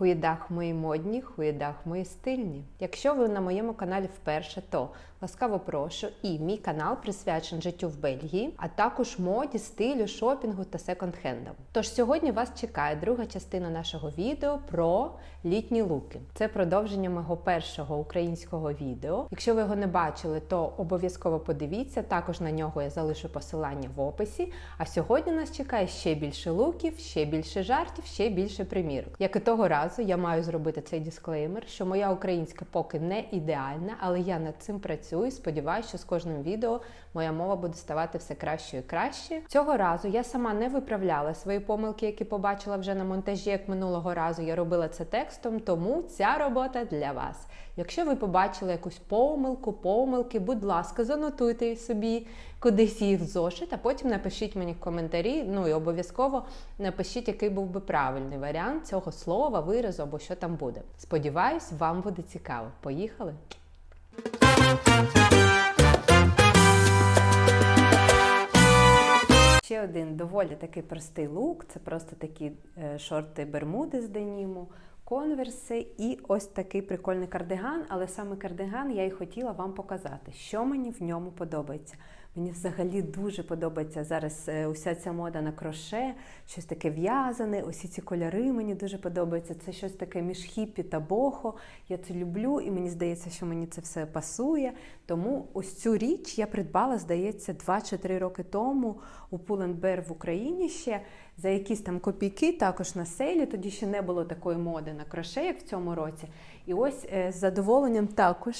Хуєдах мої модні, хуєдах мої стильні. Якщо ви на моєму каналі вперше, то ласкаво прошу. І мій канал присвячений життю в Бельгії, а також моді, стилю, шопінгу та секонд-хендам. Тож сьогодні вас чекає друга частина нашого відео про літні луки. Це продовження мого першого українського відео. Якщо ви його не бачили, то обов'язково подивіться. Також на нього я залишу посилання в описі. А сьогодні нас чекає ще більше луків, ще більше жартів, ще більше примірок. Як і того разу, я маю зробити цей дисклеймер, що моя українська поки не ідеальна, але я над цим працюю. Сподіваюся, що з кожним відео моя мова буде ставати все краще і краще. Цього разу я сама не виправляла свої помилки, які побачила вже на монтажі, як минулого разу я робила це текстом, тому ця робота для вас. Якщо ви побачили якусь помилку, помилки, будь ласка, занотуйте собі кудись їх в зошит, а потім напишіть мені в коментарі. Ну і обов'язково напишіть, який був би правильний варіант цього слова, виразу або що там буде. Сподіваюсь, вам буде цікаво. Поїхали! Ще один доволі такий простий лук. Це просто такі е, шорти бермуди з деніму, конверси і ось такий прикольний кардиган. Але саме кардиган я і хотіла вам показати, що мені в ньому подобається. Мені взагалі дуже подобається зараз е, уся ця мода на кроше, щось таке в'язане. Усі ці кольори мені дуже подобаються. Це щось таке між хіппі та бохо. Я це люблю, і мені здається, що мені це все пасує. Тому ось цю річ я придбала, здається, 2 чи 3 роки тому у Pull&Bear в Україні ще за якісь там копійки, також на сейлі. Тоді ще не було такої моди на кроше, як в цьому році. І ось е, з задоволенням також.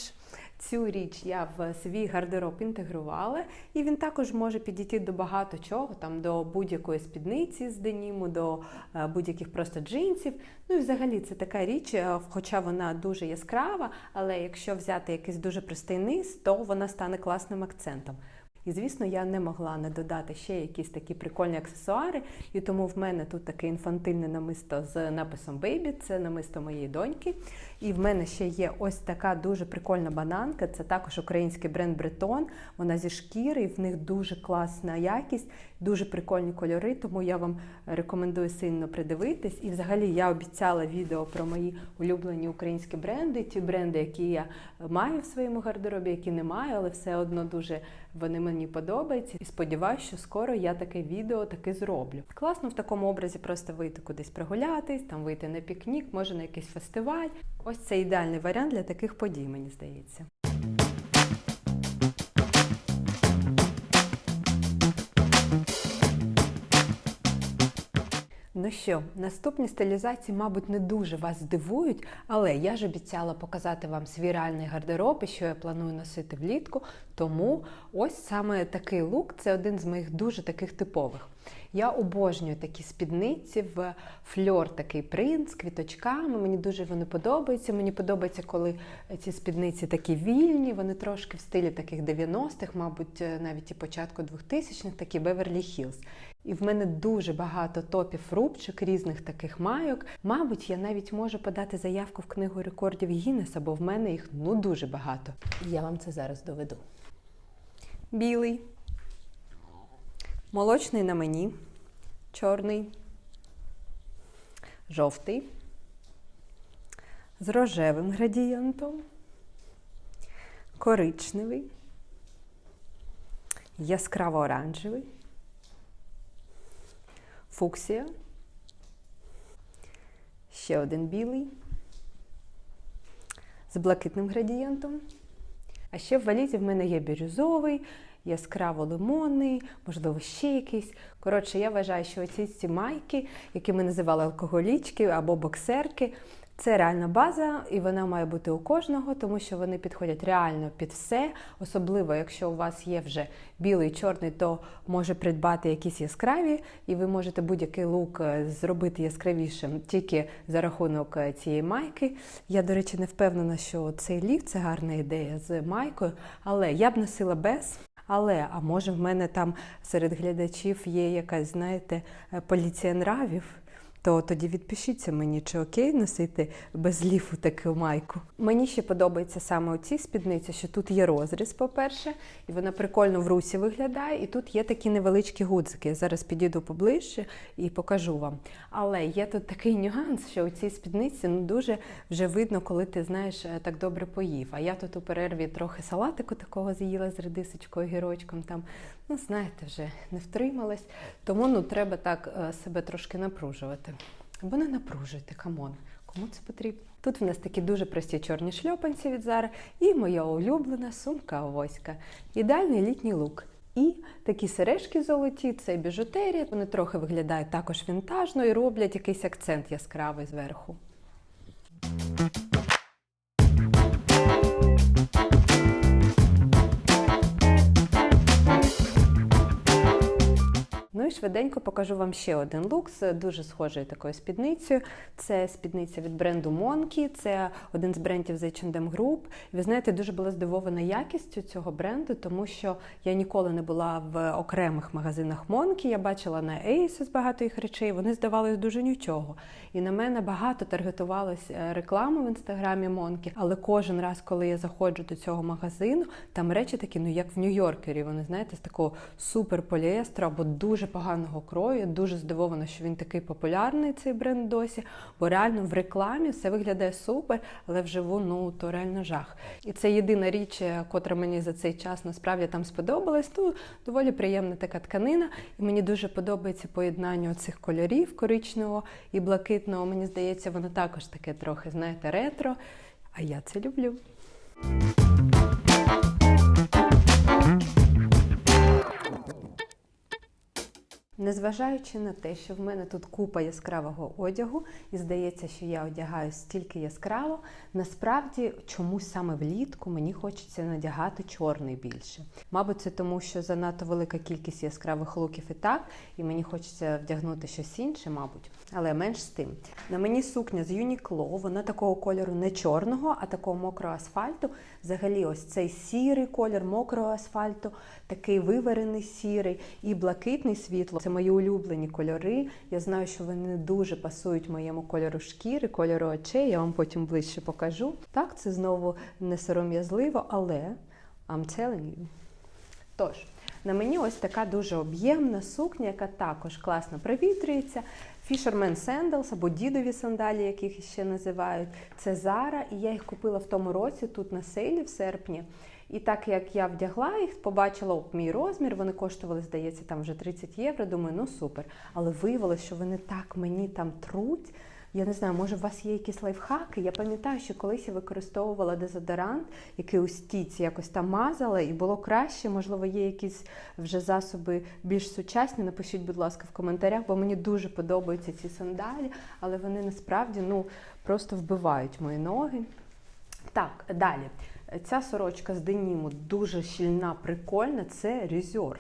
Цю річ я в свій гардероб інтегрувала, і він також може підійти до багато чого, там до будь-якої спідниці з деніму, до е, будь-яких просто джинсів. Ну і взагалі це така річ, е, хоча вона дуже яскрава, але якщо взяти якийсь дуже простий низ, то вона стане класним акцентом. І, звісно, я не могла не додати ще якісь такі прикольні аксесуари, і тому в мене тут таке інфантильне намисто з написом Baby, це намисто моєї доньки. І в мене ще є ось така дуже прикольна бананка. Це також український бренд Бретон. Вона зі шкіри, і в них дуже класна якість, дуже прикольні кольори. Тому я вам рекомендую сильно придивитись. І взагалі я обіцяла відео про мої улюблені українські бренди, ті бренди, які я маю в своєму гардеробі, які не маю, але все одно дуже вони мені подобаються. І сподіваюся, що скоро я таке відео таки зроблю. Класно в такому образі просто вийти кудись прогулятись, там вийти на пікнік, може на якийсь фестиваль. Ось це ідеальний варіант для таких подій, мені здається. Ну що, наступні стилізації, мабуть, не дуже вас здивують, але я ж обіцяла показати вам свій реальний гардероб і що я планую носити влітку. Тому ось саме такий лук це один з моїх дуже таких типових. Я обожнюю такі спідниці в фльор такий принц з квіточками. Мені дуже вони подобаються. Мені подобається, коли ці спідниці такі вільні, вони трошки в стилі таких 90-х, мабуть, навіть і початку 2000-х, такі Беверлі Хілз. І в мене дуже багато топів рубчик, різних таких майок. Мабуть, я навіть можу подати заявку в книгу рекордів Гіннеса, бо в мене їх ну дуже багато. Я вам це зараз доведу. Білий, молочний на мені, чорний, жовтий, з рожевим градієнтом, коричневий, яскраво оранжевий фуксія. Ще один білий. З блакитним градієнтом. А ще в валізі в мене є бірюзовий, яскраво лимонний, можливо, ще якийсь. Коротше, я вважаю, що оці ці майки, які ми називали алкоголічки або боксерки, це реальна база, і вона має бути у кожного, тому що вони підходять реально під все. Особливо, якщо у вас є вже білий, чорний, то може придбати якісь яскраві, і ви можете будь-який лук зробити яскравішим тільки за рахунок цієї майки. Я, до речі, не впевнена, що цей лів це гарна ідея з майкою, але я б носила без. Але, а може, в мене там серед глядачів є якась, знаєте, поліція нравів. То тоді відпишіться мені, чи окей носити без ліфу таку майку. Мені ще подобається саме оці спідниці, що тут є розріз, по-перше, і вона прикольно в русі виглядає. І тут є такі невеличкі гудзики. Я зараз підійду поближче і покажу вам. Але є тут такий нюанс, що у цій спідниці ну дуже вже видно, коли ти знаєш е, так добре поїв. А я тут у перерві трохи салатику такого з'їла з редисочкою, гірочком. Там, ну знаєте, вже не втрималась. Тому ну треба так е, себе трошки напружувати. Або не напружуйте, камон. Кому це потрібно? Тут в нас такі дуже прості чорні шльопанці від Zara і моя улюблена сумка Овоська. Ідеальний літній лук. І такі сережки золоті, це біжутерія. Вони трохи виглядають також вінтажно і роблять якийсь акцент яскравий зверху. І швиденько покажу вам ще один лук з дуже схожою такою спідницею. Це спідниця від бренду Monkey, це один з брендів з H&M Group. Ви знаєте, дуже була здивована якістю цього бренду, тому що я ніколи не була в окремих магазинах Monkey. Я бачила на Asos багато їх речей, вони здавалися дуже нічого. І на мене багато таргетувалась е, реклама в інстаграмі Monkey, але кожен раз, коли я заходжу до цього магазину, там речі такі, ну як в Нью-Йоркері, вони знаєте, з такого супер поліестру або дуже поганого крою. Дуже здивована, що він такий популярний, цей бренд досі. Бо реально в рекламі все виглядає супер, але вживу ну то реально жах. І це єдина річ, е, котра мені за цей час насправді там сподобалась. Ну доволі приємна така тканина. І мені дуже подобається поєднання цих кольорів коричневого і блакитного. Мені здається, воно також таке трохи, знаєте, ретро. А я це люблю. Незважаючи на те, що в мене тут купа яскравого одягу, і здається, що я одягаю стільки яскраво, насправді чомусь саме влітку мені хочеться надягати чорний більше. Мабуть, це тому, що занадто велика кількість яскравих луків і так, і мені хочеться вдягнути щось інше, мабуть, але менш з тим. На мені сукня з Uniqlo, вона такого кольору не чорного, а такого мокрого асфальту. Взагалі, ось цей сірий колір мокрого асфальту, такий виварений сірий і блакитний світло. Це мої улюблені кольори. Я знаю, що вони дуже пасують моєму кольору шкіри, кольору очей. Я вам потім ближче покажу. Так, це знову не сором'язливо, але I'm telling you. Тож, на мені ось така дуже об'ємна сукня, яка також класно провітрюється. Fisherman Sandals або дідові сандалі, яких ще називають. Це Zara, і я їх купила в тому році тут на сейлі в серпні. І так як я вдягла їх, побачила оп, мій розмір, вони коштували, здається, там вже 30 євро. Думаю, ну супер. Але виявилося, що вони так мені там труть. Я не знаю, може у вас є якісь лайфхаки. Я пам'ятаю, що колись я використовувала дезодорант, який у стійці якось там мазала, і було краще. Можливо, є якісь вже засоби більш сучасні. Напишіть, будь ласка, в коментарях, бо мені дуже подобаються ці сандалі, але вони насправді ну, просто вбивають мої ноги. Так, далі. Ця сорочка з деніму дуже щільна, прикольна. Це Reserved.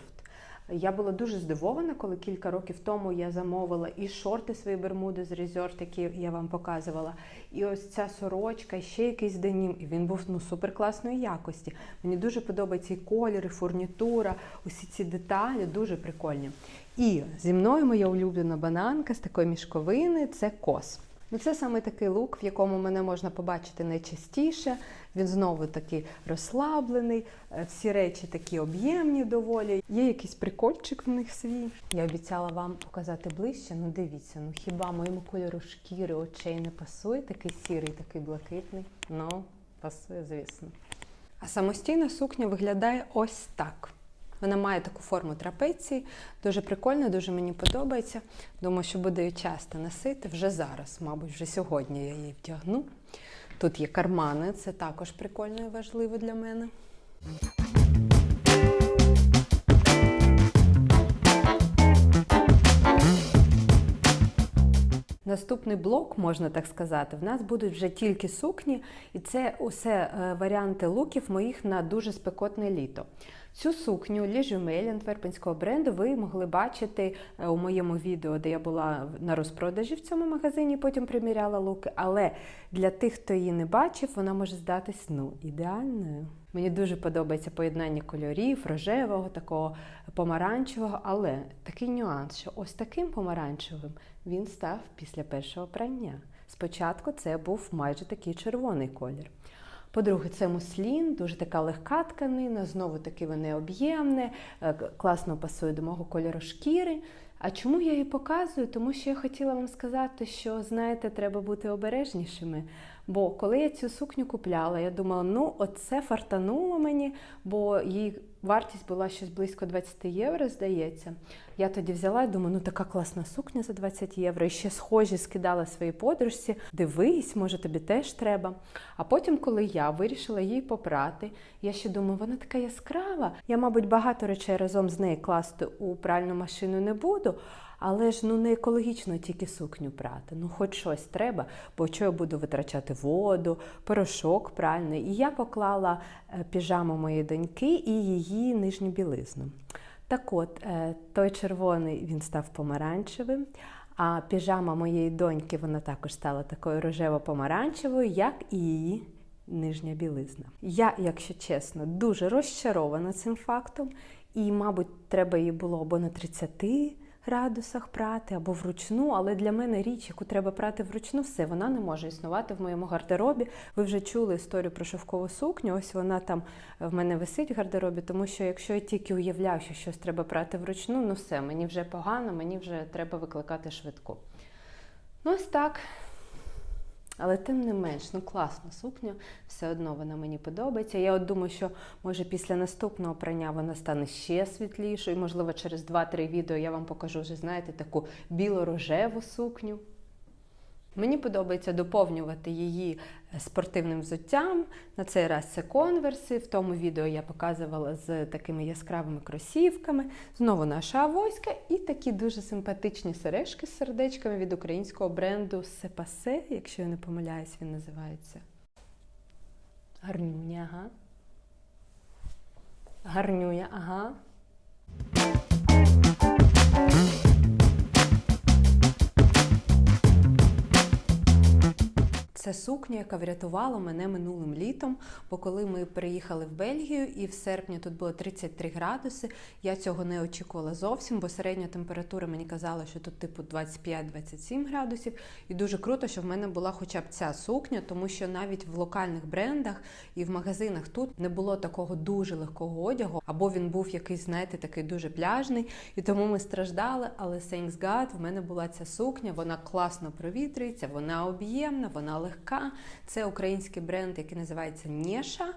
Я була дуже здивована, коли кілька років тому я замовила і шорти свої бермуди з Reserved, які я вам показувала. І ось ця сорочка, ще якийсь денім. І він був ну, супер класної якості. Мені дуже подобається і колір, фурнітура, усі ці деталі дуже прикольні. І зі мною моя улюблена бананка з такої мішковини це кос. Ну, це саме такий лук, в якому мене можна побачити найчастіше. Він знову таки розслаблений, е, всі речі такі об'ємні доволі. Є якийсь прикольчик в них свій. Я обіцяла вам показати ближче. Ну дивіться, ну хіба моєму кольору шкіри очей не пасує такий сірий, такий блакитний? Ну, пасує, звісно. А самостійна сукня виглядає ось так. Вона має таку форму трапеції, дуже прикольна, дуже мені подобається. Думаю, що буду її часто носити вже зараз, мабуть, вже сьогодні я її вдягну. Тут є кармани, це також прикольно і важливо для мене. Наступний блок, можна так сказати, в нас будуть вже тільки сукні, і це усе е, варіанти луків моїх на дуже спекотне літо. Цю сукню Ліжумель антверпенського бренду ви могли бачити е, у моєму відео, де я була на розпродажі в цьому магазині, потім приміряла луки. Але для тих, хто її не бачив, вона може здатись ну, ідеальною. Мені дуже подобається поєднання кольорів, рожевого, такого помаранчевого, але такий нюанс, що ось таким помаранчевим він став після першого прання. Спочатку це був майже такий червоний колір. По-друге, це муслін, дуже така легка тканина, знову таки вони об'ємне, класно пасує до мого кольору шкіри. А чому я її показую? Тому що я хотіла вам сказати, що знаєте, треба бути обережнішими. Бо коли я цю сукню купляла, я думала, ну оце фартануло мені, бо її вартість була щось близько 20 євро, здається. Я тоді взяла і думаю, ну така класна сукня за 20 євро. І ще схожі скидала своїй подружці. Дивись, може тобі теж треба. А потім, коли я вирішила її попрати, я ще думаю, вона така яскрава. Я, мабуть, багато речей разом з нею класти у пральну машину не буду. Але ж ну не екологічно тільки сукню прати. Ну, хоч щось треба, бо що я буду витрачати воду, порошок пральний. І я поклала е, піжаму моєї доньки і її нижню білизну. Так от, е, той червоний він став помаранчевим, а піжама моєї доньки вона також стала такою рожево-помаранчевою, як і її нижня білизна. Я, якщо чесно, дуже розчарована цим фактом, і, мабуть, треба її було або на 30 градусах прати або вручну, але для мене річ, яку треба прати вручну, все, вона не може існувати в моєму гардеробі. Ви вже чули історію про шовкову сукню. Ось вона там в мене висить в гардеробі, тому що якщо я тільки уявляю, що щось треба прати вручну, ну все, мені вже погано, мені вже треба викликати швидку. Ну, ось так. Але тим не менш, ну класна сукня, все одно вона мені подобається. Я от думаю, що може після наступного прання вона стане ще світлішою. Можливо, через 2-3 відео я вам покажу вже, знаєте, таку біло-рожеву сукню. Мені подобається доповнювати її спортивним взуттям. На цей раз це конверси. В тому відео я показувала з такими яскравими кросівками. Знову наша авоська і такі дуже симпатичні сережки з сердечками від українського бренду Сепасе, якщо я не помиляюсь, він називається. Гарнюня, ага. Гарнюня, ага. Це сукня, яка врятувала мене минулим літом. Бо коли ми приїхали в Бельгію, і в серпні тут було 33 градуси, я цього не очікувала зовсім, бо середня температура мені казала, що тут типу 25-27 градусів. І дуже круто, що в мене була хоча б ця сукня, тому що навіть в локальних брендах і в магазинах тут не було такого дуже легкого одягу, або він був якийсь, знаєте, такий дуже пляжний. І тому ми страждали. Але thanks God, в мене була ця сукня, вона класно провітрюється, вона об'ємна, вона легка легка. Це український бренд, який називається Нєша.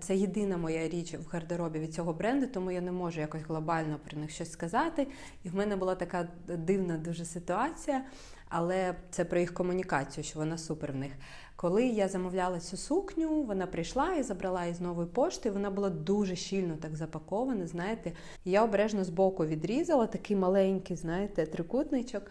Це єдина моя річ в гардеробі від цього бренду, тому я не можу якось глобально про них щось сказати. І в мене була така дивна дуже ситуація, але це про їх комунікацію, що вона супер в них. Коли я замовляла цю сукню, вона прийшла і забрала її з нової пошти. Вона була дуже щільно так запакована. Знаєте, я обережно з боку відрізала такий маленький, знаєте, трикутничок.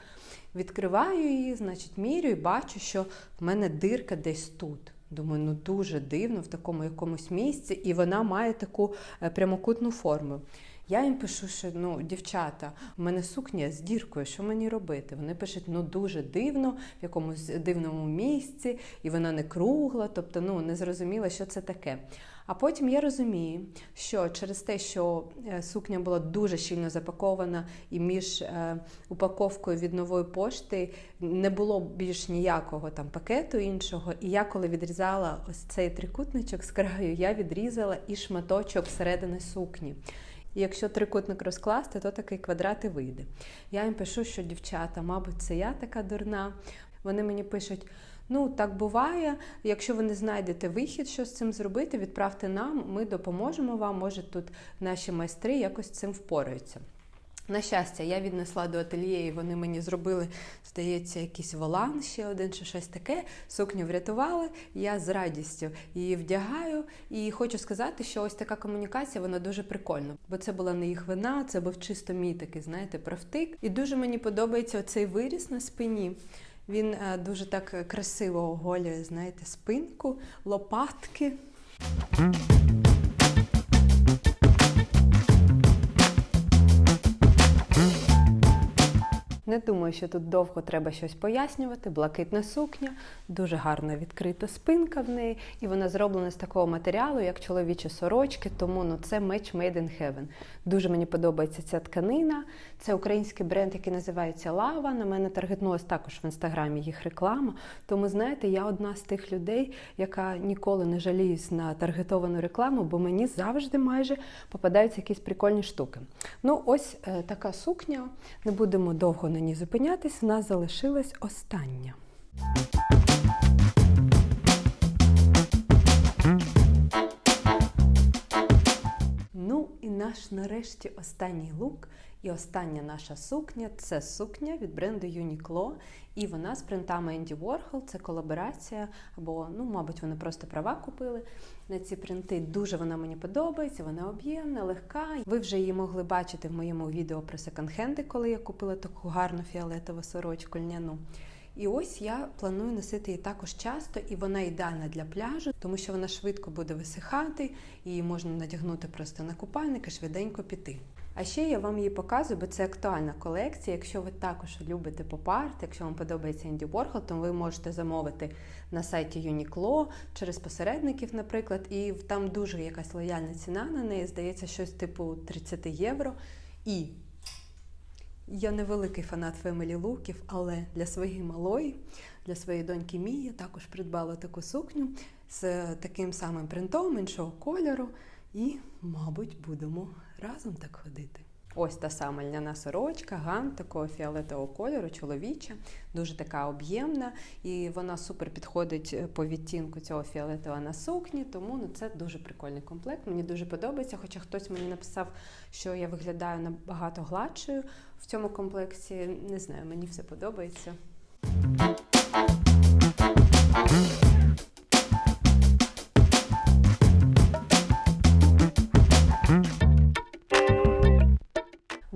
Відкриваю її, значить, мірю і бачу, що в мене дирка десь тут. Думаю, ну дуже дивно в такому якомусь місці, і вона має таку прямокутну форму. Я їм пишу, що ну, дівчата, у мене сукня з діркою, що мені робити? Вони пишуть, ну дуже дивно, в якомусь дивному місці, і вона не кругла, тобто ну, не зрозуміла, що це таке. А потім я розумію, що через те, що сукня була дуже щільно запакована, і між е, упаковкою від нової пошти не було більш ніякого там пакету іншого. І я, коли відрізала ось цей трикутничок з краю, я відрізала і шматочок всередини сукні. І якщо трикутник розкласти, то такий квадрат і вийде. Я їм пишу, що дівчата, мабуть, це я така дурна. Вони мені пишуть. Ну, так буває. Якщо ви не знайдете вихід, що з цим зробити, відправте нам, ми допоможемо вам. Може, тут наші майстри якось з цим впораються. На щастя, я віднесла до ательє, і вони мені зробили, здається, якийсь волан, ще один чи щось таке. Сукню врятували. Я з радістю її вдягаю. І хочу сказати, що ось така комунікація вона дуже прикольна. Бо це була не їх вина, це був чисто мій такий, знаєте, правтик. І дуже мені подобається оцей виріс на спині. Він дуже так красиво оголює, знаєте, спинку, лопатки. Не думаю, що тут довго треба щось пояснювати. Блакитна сукня, дуже гарна відкрита спинка в неї, і вона зроблена з такого матеріалу, як чоловічі сорочки. Тому ну це match made in heaven. Дуже мені подобається ця тканина. Це український бренд, який називається Лава. На мене таргетнулась також в інстаграмі їх реклама. Тому знаєте, я одна з тих людей, яка ніколи не жаліюсь на таргетовану рекламу, бо мені завжди майже попадаються якісь прикольні штуки. Ну, ось е, така сукня. Не будемо довго на ній зупинятись. В нас залишилась остання. Наш нарешті останній лук. І остання наша сукня це сукня від бренду Uniqlo. І вона з принтами Енді Warhol. Це колаборація, або, ну, мабуть, вони просто права купили на ці принти. Дуже вона мені подобається, вона об'ємна, легка. Ви вже її могли бачити в моєму відео про секонд-хенди, коли я купила таку гарну фіолетову сорочку льняну. І ось я планую носити її також часто, і вона ідеальна для пляжу, тому що вона швидко буде висихати, її можна надягнути просто на купальник і швиденько піти. А ще я вам її показую, бо це актуальна колекція. Якщо ви також любите поп-арт, якщо вам подобається Енді Warhol, то ви можете замовити на сайті Uniqlo через посередників, наприклад, і там дуже якась лояльна ціна на неї, здається, щось типу 30 євро. І я не великий фанат Фемелі луків, але для своєї малої, для своєї доньки Мії я також придбала таку сукню з таким самим принтом іншого кольору. І, мабуть, будемо разом так ходити. Ось та сама льняна сорочка, ган такого фіолетового кольору, чоловіча, дуже така об'ємна, і вона супер підходить по відтінку цього фіолетового на сукні, тому ну, це дуже прикольний комплект. Мені дуже подобається, хоча хтось мені написав, що я виглядаю набагато гладшою в цьому комплекті. Не знаю, мені все подобається.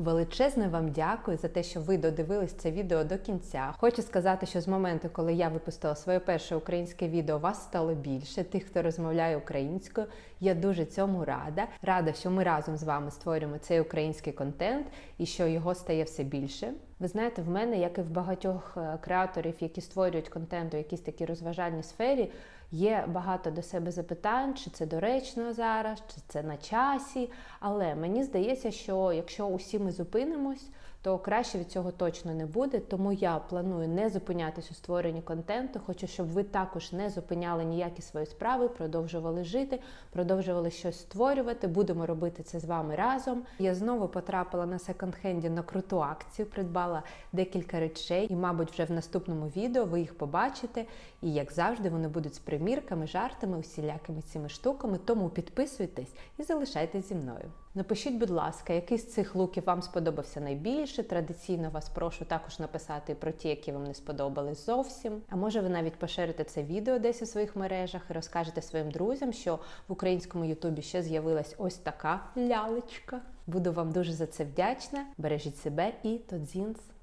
Величезне вам дякую за те, що ви додивились це відео до кінця. Хочу сказати, що з моменту, коли я випустила своє перше українське відео, вас стало більше, тих, хто розмовляє українською. Я дуже цьому рада. Рада, що ми разом з вами створюємо цей український контент і що його стає все більше. Ви знаєте, в мене, як і в багатьох е, креаторів, які створюють контент у якійсь такій розважальній сфері, є багато до себе запитань, чи це доречно зараз, чи це на часі. Але мені здається, що якщо усі ми зупинимось, то краще від цього точно не буде. Тому я планую не зупинятись у створенні контенту. Хочу, щоб ви також не зупиняли ніякі свої справи, продовжували жити, продовжували щось створювати. Будемо робити це з вами разом. Я знову потрапила на секонд-хенді на круту акцію, придбала декілька речей, і, мабуть, вже в наступному відео ви їх побачите. І як завжди, вони будуть з примірками, жартами, усілякими цими штуками. Тому підписуйтесь і залишайтесь зі мною. Напишіть, будь ласка, який з цих луків вам сподобався найбільше. Традиційно вас прошу також написати про ті, які вам не сподобались зовсім. А може ви навіть поширите це відео десь у своїх мережах і розкажете своїм друзям, що в українському Ютубі ще з'явилась ось така лялечка. Буду вам дуже за це вдячна. Бережіть себе і тодзінс!